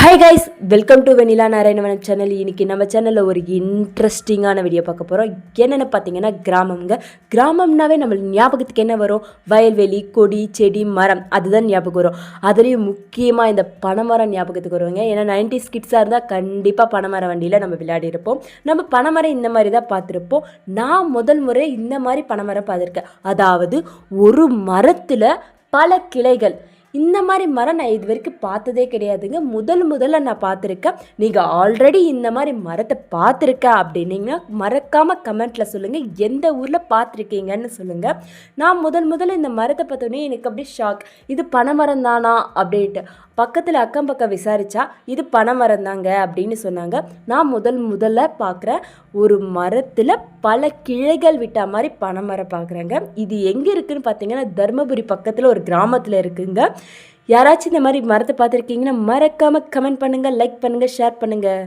Hi guys welcome to Vanila Narayanavan channel இன்னைக்கு நம்ம சேனலில் ஒரு இன்ட்ரெஸ்டிங்கான வீடியோ பார்க்க போகிறோம் என்னென்னு பார்த்தீங்கன்னா கிராமம்ங்க. கிராமம்னாவே நம்ம ஞாபகத்துக்கு என்ன வரும்? வயல்வெளி கொடி செடி மரம். அதுதான் ஞாபகம் வரும். அதுலேயும் முக்கியமாக இந்த பனைமரம் ஞாபகத்துக்கு வருவாங்க. ஏன்னா நைன்டி கிட்ஸாக இருந்தால் கண்டிப்பாக பனைமரம் வண்டியில் நம்ம விளையாடிருப்போம் நம்ம பனைமரம் இந்த மாதிரி தான் பார்த்துருப்போம். நான் முதல் முறை இந்த மாதிரி பனைமரம் பார்த்துருக்கேன். அதாவது ஒரு மரத்தில் பல கிளைகள். இந்த மாதிரி மரம் நான் இது வரைக்கும் பார்த்ததே கிடையாதுங்க. முதல் முதல்ல நான் பார்த்துருக்கேன். நீங்கள் ஆல்ரெடி இந்த மாதிரி மரத்தை பார்த்துருக்கேன் அப்படின்னீங்கன்னா மறக்காமல் கமெண்ட்டில் சொல்லுங்கள் எந்த ஊரில் பார்த்துருக்கீங்கன்னு சொல்லுங்கள் நான் முதல் முதல்ல இந்த மரத்தை பார்த்தோன்னே எனக்கு அப்படியே ஷாக் இது பனைமரம் தானா அப்படின்ட்டு. பக்கத்தில் அக்கம் பக்கம் விசாரித்தா இது பனைமரம் தாங்க அப்படின்னு சொன்னாங்க. நான் முதல் முதல்ல பார்க்குறேன் ஒரு மரத்தில் பல கிளைகள் விட்டா மாதிரி பனைமரம் பார்க்குறேங்க இது எங்கே இருக்குதுன்னு பார்த்தீங்கன்னா தருமபுரி பக்கத்தில் ஒரு கிராமத்தில் இருக்குங்க. யாராச்சும் இந்த மாதிரி மரத்தை பார்த்துருக்கீங்கன்னா மறக்காமல் கமெண்ட் பண்ணுங்கள் லைக் பண்ணுங்கள் ஷேர் பண்ணுங்கள்